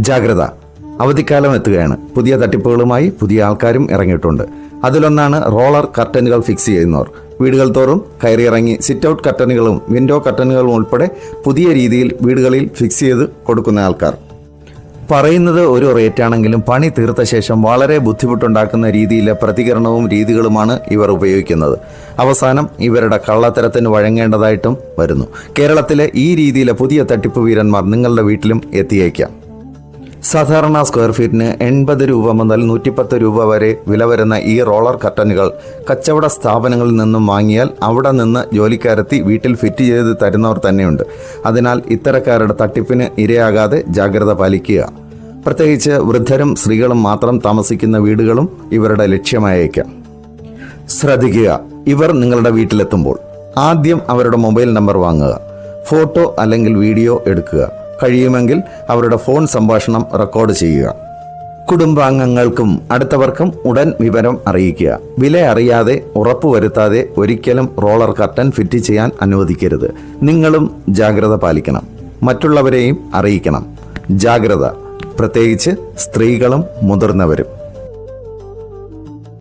ജാഗ്രത. അവധിക്കാലം എത്തുകയാണ്. പുതിയ തട്ടിപ്പുകളുമായി പുതിയ ആൾക്കാരും ഇറങ്ങിയിട്ടുണ്ട്. അതിലൊന്നാണ് റോളർ കർട്ടനുകൾ ഫിക്സ് ചെയ്യുന്നവർ. വീടുകൾ തോറും കയറിയിറങ്ങി സിറ്റ് ഔട്ട് കർട്ടനുകളും വിൻഡോ കർട്ടനുകളും ഉൾപ്പെടെ പുതിയ രീതിയിൽ വീടുകളിൽ ഫിക്സ് ചെയ്ത് കൊടുക്കുന്ന ആൾക്കാർ. പറയുന്നത് ഒരു റേറ്റാണെങ്കിലും പണി തീർത്ത ശേഷം വളരെ ബുദ്ധിമുട്ടുണ്ടാക്കുന്ന രീതിയിലെ പ്രതികരണവും രീതികളുമാണ് ഇവർ ഉപയോഗിക്കുന്നത്. അവസാനം ഇവരുടെ കള്ളത്തരത്തിന് വഴങ്ങേണ്ടതായിട്ടും വരുന്നു. കേരളത്തിലെ ഈ രീതിയിലെ പുതിയ തട്ടിപ്പ് വീരന്മാർ നിങ്ങളുടെ വീട്ടിലും എത്തിയേക്കാം. സാധാരണ സ്ക്വയർ ഫീറ്റിന് എൺപത് രൂപ മുതൽ നൂറ്റിപ്പത്ത് രൂപ വരെ വില വരുന്ന ഈ റോളർ കർട്ടനുകൾ കച്ചവട സ്ഥാപനങ്ങളിൽ നിന്നും വാങ്ങിയാൽ അവിടെ നിന്ന് ജോലിക്കാരെത്തി വീട്ടിൽ ഫിറ്റ് ചെയ്ത് തരുന്നവർ തന്നെയുണ്ട്. അതിനാൽ ഇത്തരക്കാരുടെ തട്ടിപ്പിന് ഇരയാകാതെ ജാഗ്രത പാലിക്കുക. പ്രത്യേകിച്ച് വൃദ്ധരും സ്ത്രീകളും മാത്രം താമസിക്കുന്ന വീടുകളും ഇവരുടെ ലക്ഷ്യമായേക്കാം. ശ്രദ്ധിക്കുക ഇവർ നിങ്ങളുടെ വീട്ടിലെത്തുമ്പോൾ ആദ്യം അവരുടെ മൊബൈൽ നമ്പർ വാങ്ങുക ഫോട്ടോ അല്ലെങ്കിൽ വീഡിയോ എടുക്കുക. കഴിയുമെങ്കിൽ അവരുടെ ഫോൺ സംഭാഷണം റെക്കോർഡ് ചെയ്യുക. കുടുംബാംഗങ്ങൾക്കും അടുത്തവർക്കും ഉടൻ വിവരം അറിയിക്കുക. വില അറിയാതെ ഉറപ്പുവരുത്താതെ ഒരിക്കലും റോളർ കർട്ടൻ ഫിറ്റ് ചെയ്യാൻ അനുവദിക്കരുത്. നിങ്ങളും ജാഗ്രത പാലിക്കണം. മറ്റുള്ളവരെയും അറിയിക്കണം. ജാഗ്രത. പ്രത്യേകിച്ച് സ്ത്രീകളും മുതിർന്നവരും.